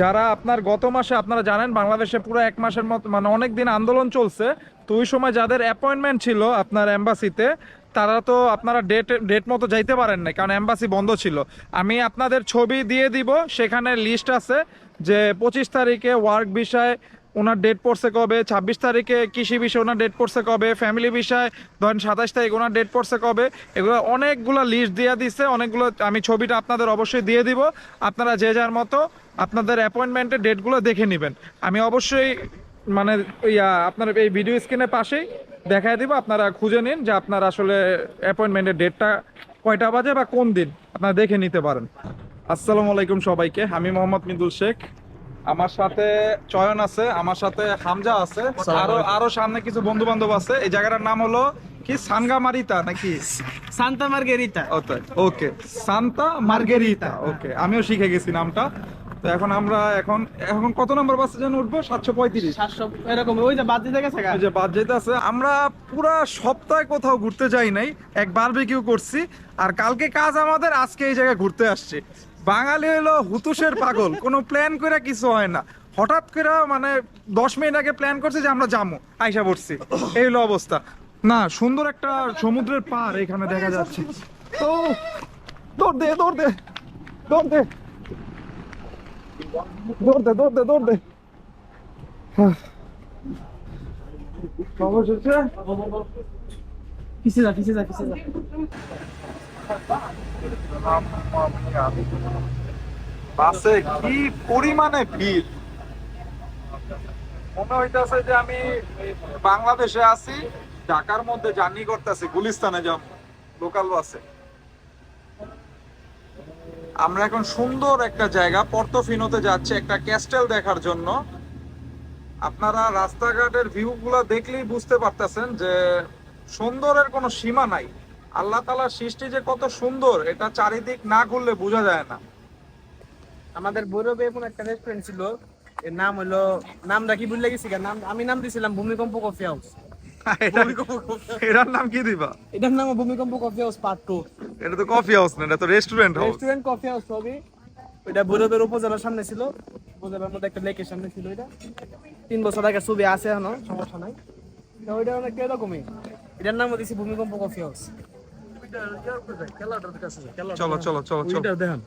যারা আপনার গত মাসে, আপনারা জানেন বাংলাদেশে পুরো এক মাসের মতো মানে অনেক দিন আন্দোলন চলছে, তো ওই সময় যাদের অ্যাপয়েন্টমেন্ট ছিল আপনার অ্যাম্বাসিতে তারা তো আপনারা ডেট ডেট মতো যাইতে পারেন না কারণ অ্যাম্বাসি বন্ধ ছিল। আমি আপনাদের ছবি দিয়ে দিব, সেখানে লিস্ট আছে যে পঁচিশ তারিখে ওয়ার্ক বিষয়ে ওনার ডেট পড়ছে কবে, ছাব্বিশ তারিখে কৃষি বিষয়ে ওনার ডেট পড়ছে কবে ফ্যামিলি বিষয়, ধরেন সাতাশ তারিখ ওনার ডেট পড়ছে কবে, এগুলো অনেকগুলো লিস্ট দিয়ে দিচ্ছে অনেকগুলো আমি ছবিটা আপনাদের অবশ্যই দিয়ে দিব। আপনারা যে যার মতো আপনাদের অ্যাপয়েন্টমেন্টের ডেটগুলো দেখে নেবেন। আমি অবশ্যই মানে ইয়া আপনার এই ভিডিও স্ক্রিনের পাশেই দেখায় দিব। আপনারা খুঁজে নিন যে আপনার আসলে অ্যাপয়েন্টমেন্টের ডেটটা কয়টা বাজে বা কোন দিন। আপনারা দেখে নিতে পারেন। আসসালামু আলাইকুম সবাইকে। আমি মোহাম্মদ মিদুল শেখ। আমার সাথে চয়ন আছে আমার সাথে হামজা আছে আরও আরও সামনে কিছু বন্ধু বান্ধব আছে। এই জায়গাটার নাম হলো কি? সানগামারিতা নাকি? সান্তা মার্গেরিতা। ওকে সান্তা মার্গেরিতা ওকে আমিও শিখে গেছি নামটা। তো এখন আমরা এখন এখন কত নম্বর বাসে যেন উঠবো? সাতশো পঁয়ত্রিশ। সাতশো এরকম ওই যে বাদ দিতে গেছে। এই যে বাদ যেতে আছে। আমরা পুরা সপ্তাহে কোথাও ঘুরতে যাই নাই এক বারবিকিউ করছি। আর কালকে কাজ আমাদের আজকে এই জায়গায় ঘুরতে আসছে। বাঙালি হলো হুতুশের পাগল কোনো প্ল্যান করে কিছু হয় না। হঠাৎ করে মানে দশ মিনিট আগে প্ল্যান করছে যে আমরা যাব আইসা পড়ছি। এই হলো অবস্থা। না সুন্দর একটা সমুদ্রের পার এখানে দেখা যাচ্ছে। তো দৌড় দে দৌড় দে দৌড় দে। দৌড় দে দৌড় দে দৌড় দে অবশেষে পিছে যা পিছে যা পিছে যা। বাসে কি পরিমাণে ভিড়? মনে হইতাছে যে আমি বাংলাদেশে আছি ঢাকার মধ্যে জার্নি করতেছি গুলিস্তানে যাব লোকাল বাসে আমরা এখন সুন্দর একটা জায়গা, পর্তোফিনোতে যাচ্ছি, একটা ক্যাস্টেল দেখার জন্য। আপনারা রাস্তাঘাটের ভিউ গুলা দেখলেই বুঝতে পারতেছেন যে সুন্দরের কোনো সীমা নাই। আল্লাহ তালার সৃষ্টি যে কত সুন্দর, এটা চারিদিক না ঘুরলে বোঝা যায় না। আমাদের বৈরবে এমন একটা রেস্টুরেন্ট ছিল, এর নাম হলো, নামটা কি ভুলে গেছি নাম আমি নাম দিছিলাম, ভূমিকম্প কফি হাউস। এটার নাম কি দিবা? এটার নাম ভূমিকম্প কফি হাউস পার্ট টু এটা তো কফি হাউস না এটা তো restaurant house restaurant coffee house সবই। ওইটা বৈরবের উপজেলার সামনে ছিল। উপজেলার মধ্যে একটা লেকের সামনে ছিল এটা তিন বছর আগে ছবি আছে এখনও সমস্যা নাই। ওইটা অনেক এরকমই। এটার নাম দিছি ভূমিকম্প কফি হাউস। চলো চলো চলো চলো। দেখেন।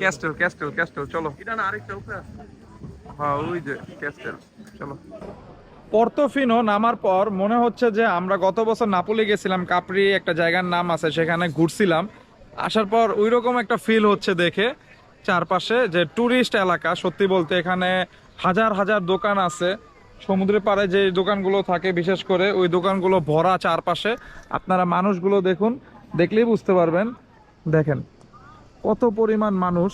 ক্যাস্টেল ক্যাস্টেল ক্যাস্টেল চলো। এটা না আরেকটা উপরে আছে। হ্যাঁ ওই যে ক্যাস্টেল চলো। পর্তোফিনো নামার পর মনে হচ্ছে যে আমরা গত বছর নাপোলি গেছিলাম, কাপরি একটা জায়গার নাম আছে, সেখানে ঘুরছিলাম। আসার পর ওই রকম একটা ফিল হচ্ছে দেখে চারপাশে যে ট্যুরিস্ট এলাকা। সত্যি বলতে এখানে হাজার হাজার দোকান আছে। সমুদ্রের পাড়ে যে দোকানগুলো থাকে, বিশেষ করে ওই দোকানগুলো ভরা চারপাশে। আপনারা মানুষগুলো দেখুন, দেখলেই বুঝতে পারবেন। দেখেন, কত পরিমাণ মানুষ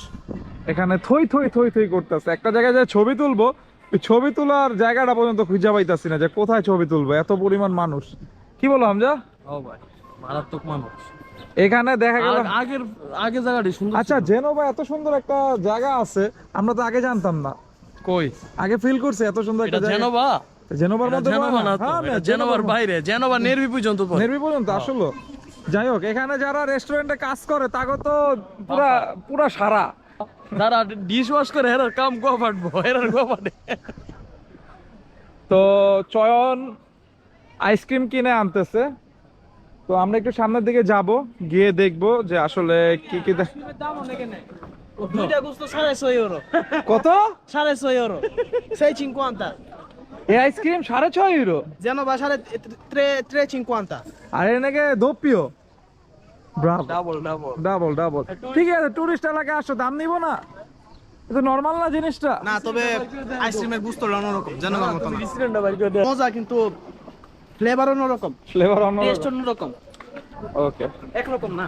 এখানে থই থই থই থই করতেছে। একটা জায়গায় যে ছবি তুলবো ছবি তোলার জায়গাটা পর্যন্ত খুঁজে পাইতাছি না যে কোথায় ছবি তুলবো? এত পরিমাণ মানুষ। কি বলো হামজা? ও ভাই মারাত্মক মানুষ। এখানে দেখা গেল আগের আগে জায়গাটি সুন্দর আচ্ছা জেনোভা এত সুন্দর একটা জায়গা আছে আমরা তো আগে জানতাম না। কই? আগে ফিল করছি এত সুন্দর একটা জায়গা। মধ্যে হ্যাঁ, বাইরে নেরবি পর্যন্ত নেরবি পর্যন্ত আসলে। যাই হোক এখানে যারা রেস্টুরেন্টে কাজ করে তাকে তো পুরা পুরা সারা। যারা ডিশ ওয়াশ করে হেরার কাম গো ফাটবো হেরার গো ফাটে। তো চয়ন আইসক্রিম কিনে আনতেছে। তো আমরা একটু সামনের দিকে যাব গিয়ে দেখব যে আসলে কি কি কত? সাড়ে ছয় ইউরো sei cinquanta এই আইসক্রিম সাড়ে ছয় ইউরো Genova সাড়ে tre tre cinquanta আর এনেকে দোপিও। ব্রাভো ডাবল ডাবল ডাবল ডাবল ঠিক আছে টুরিস্ট এলাকায় আসো দাম নিব না। এটা নর্মাল না জিনিসটা? না তবে আইসক্রিমের গুsto অন্যরকম জেনোভার মতো না। মজা কিন্তু ফ্লেভার অন্যরকম। ফ্লেভার অন্য টেস্ট অন্যরকম। ওকে একরকম না।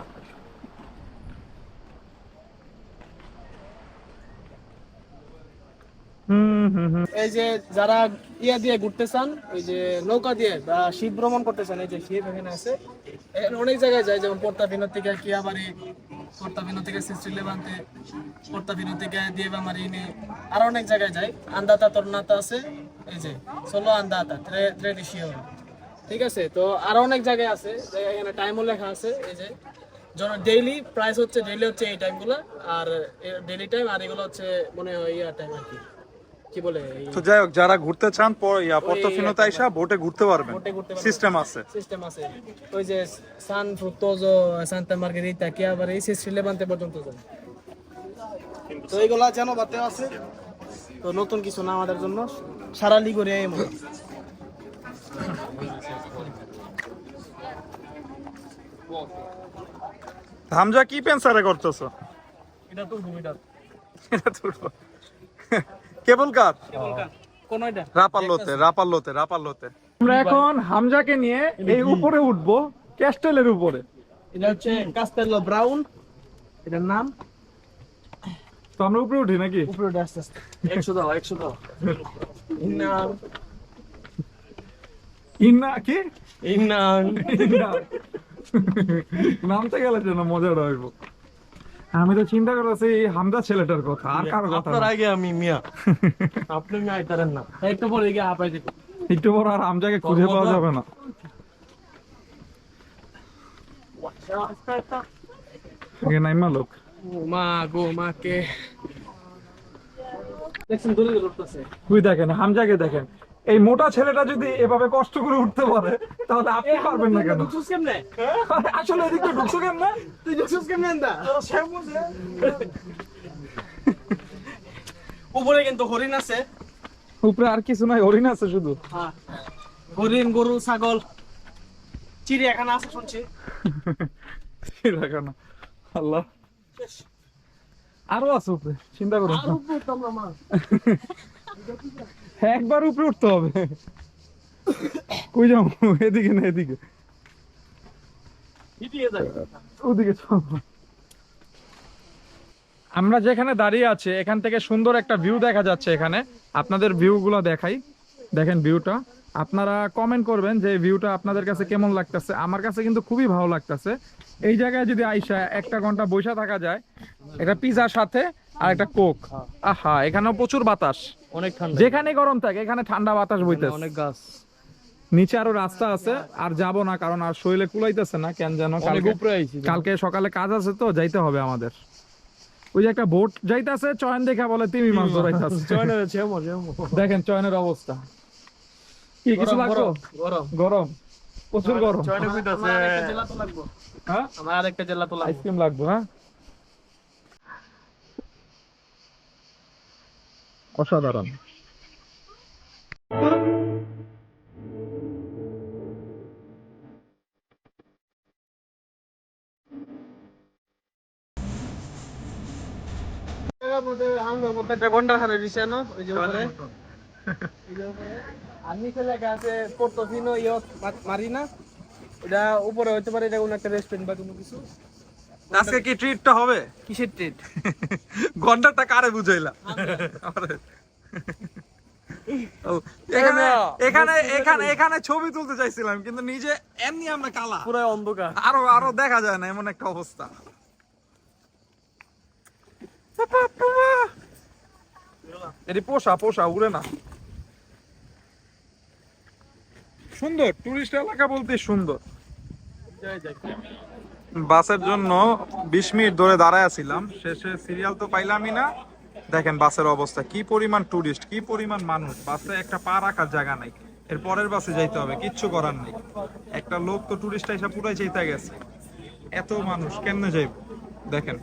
এই যে যারা ইয়া দিয়ে ঘুরতে চান যে নৌকা দিয়ে বা শিপ ভ্রমণ করতে চান, এই যে শিপ এখানে আছে অনেক জায়গায় যায়, যেমন থেকে থেকে থেকে আরও অনেক জায়গায় যায়। আন্দাতা তরনাতা আছে, এই যে সোলো আন্দাতা ঠিক আছে? তো আরও অনেক জায়গায় আছে এখানে টাইমও লেখা আছে, এই যে ডেইলি প্রাইস হচ্ছে ডেইলি হচ্ছে এই টাইমগুলো আর ডেইলি টাইম আর এগুলো হচ্ছে মনে হয় ইয়ার টাইম আর কি। কি বলে তো যাই হোক যারা ঘুরতে চান পর- ইয়া পর্তফিনোতে আইসা বোটে ঘুরতে পারবেন। বোটে ঘুরতে পারবেন। সিস্টেম আছে। সিস্টেম আছে। ওই যে সান ফ্রুক্টোজো সান্তা মার্গেরিতা কি আবার এই পর্যন্ত যায়। তো এইগুলা জানো বাতে আছে। তো নতুন কিছু না আমাদের জন্য। সারা লিগরে এমন হামজা কি পেন্সারে করতেছো? এটা তো ভূমিটা এটা তুলবো। কেবল কার? রাপাল্লোতে রাপাল্লোতে রাপাল্লোতে। আমরা এখন হামজাকে নিয়ে এই উপরে উঠবো ক্যাস্টেলের উপরে। এটা হচ্ছে কাস্তেলো ব্রাউন। এটার নাম? তো আমরা উপরে উঠি নাকি? উপরে উঠে আস্তে আস্তে। একশো দাও একশো দাও। ইন্না কি? ইন্নান ইন্না। নামতে গেলে যেন মজা হইব। আমি তো চিন্তা করতেছি হামজা ছেলেটার কথা আর কারও কথা আপনার আগে আমি মিয়া। আপনি মিয়া আইতারেন না। একটু পরে গিয়ে আপাই দেখো একটু বড় আর হামজাকে খুঁজে পাওয়া যাবে না। আগে নাইমা লোক। মা গো মা কে দেখছেন দূরে দূরে উঠতেছে দেখেন হামজাকে দেখেন। এই মোটা ছেলেটা যদি এভাবে কষ্ট করে উঠতে পারে তাহলে আপনি পারবেন না কেন? ঢুকছিস কেমনে? আসলে এদিকে ঢুকছো কেন তুই ঢুকছিস কেমনে উপরে কিন্তু হরিণ আছে। উপরে আর কিছু নাই হরিণ আছে শুধু। হ্যাঁ। হরিণ গরু ছাগল। চিড়িয়াখানা আছে শুনছি। চিড়িয়াখানা। আল্লাহ। আরও আছে উপরে চিন্তা করুন আর উপরে না মা। একবার উপরে উঠতে হবে। কই এদিকে না এদিকে। ওদিকে আমরা যেখানে দাঁড়িয়ে আছি এখান থেকে সুন্দর একটা ভিউ দেখা যাচ্ছে এখানে। আপনাদের ভিউগুলো দেখাই। দেখেন ভিউটা আপনারা কমেন্ট করবেন যে ভিউটা আপনাদের কাছে কেমন লাগতেছে। আমার কাছে কিন্তু খুবই ভালো লাগতেছে। এই জায়গায় যদি আইসা একটা ঘণ্টা বসে থাকা যায় একটা পিজার সাথে আর একটা কোক। আহা এখানেও প্রচুর বাতাস। অনেক ঠান্ডা। যেখানে গরম থাকে এখানে ঠান্ডা বাতাস বইতেছে। অনেক গাছ। নিচে আরও রাস্তা আছে আর যাব না কারণ আর শরীরে কুলাইতেছে না কেন যেন কালকে উপরে আইছি। কালকে সকালে কাজ আছে তো যাইতে হবে আমাদের। ওই যে একটা বোট যাইতাছে চয়ন দেখা বলে তিমি মাছ ধরাইতাছে। দেখেন চয়নের অবস্থা। কি কিছু লাগতো গরম গরম। প্রচুর গরম। চয়নে কইতাছে আমার আরেকটা জেলা তো লাগবো। হ্যাঁ? আমার আরেকটা জেলা তো লাগবো। আইসক্রিম লাগবে হ্যাঁ? অসাধারণ। আর নিচে লেখা আছে পোর্তোফিনো এটা উপরে হইতে পারে, এটা কোনো একটা রেস্টুরেন্ট বা কোনো কিছু আজকে কি ট্রিটটা হবে? কিসের ট্রেড ঘন্টাটা কারে বুঝাইলা? এখানে এখানে এখানে এখানে ছবি তুলতে চাইছিলাম কিন্তু নিজে এমনি আমরা কালা। পুরো অন্ধকার। আরও আরও দেখা যায় না এমন একটা অবস্থা। এটি পোষা পোষা উড়ে না। সুন্দর টুরিস্ট এলাকা বলতে সুন্দর। বাসের জন্য বিশ মিনিট ধরে দাঁড়ায় আছিলাম শেষে সিরিয়াল তো পাইলামই না। দেখেন বাসের অবস্থা, কি পরিমাণ টুরিস্ট কি পরিমাণ মানুষ। বাসে একটা পা রাখার জায়গা নাই। এর পরের বাসে যাইতে হবে, কিচ্ছু করার নেই। একটা লোক তো টুরিস্ট এসে পুরাই চাইতে গেছে। এত মানুষ, কেমনে যাইব? দেখেন।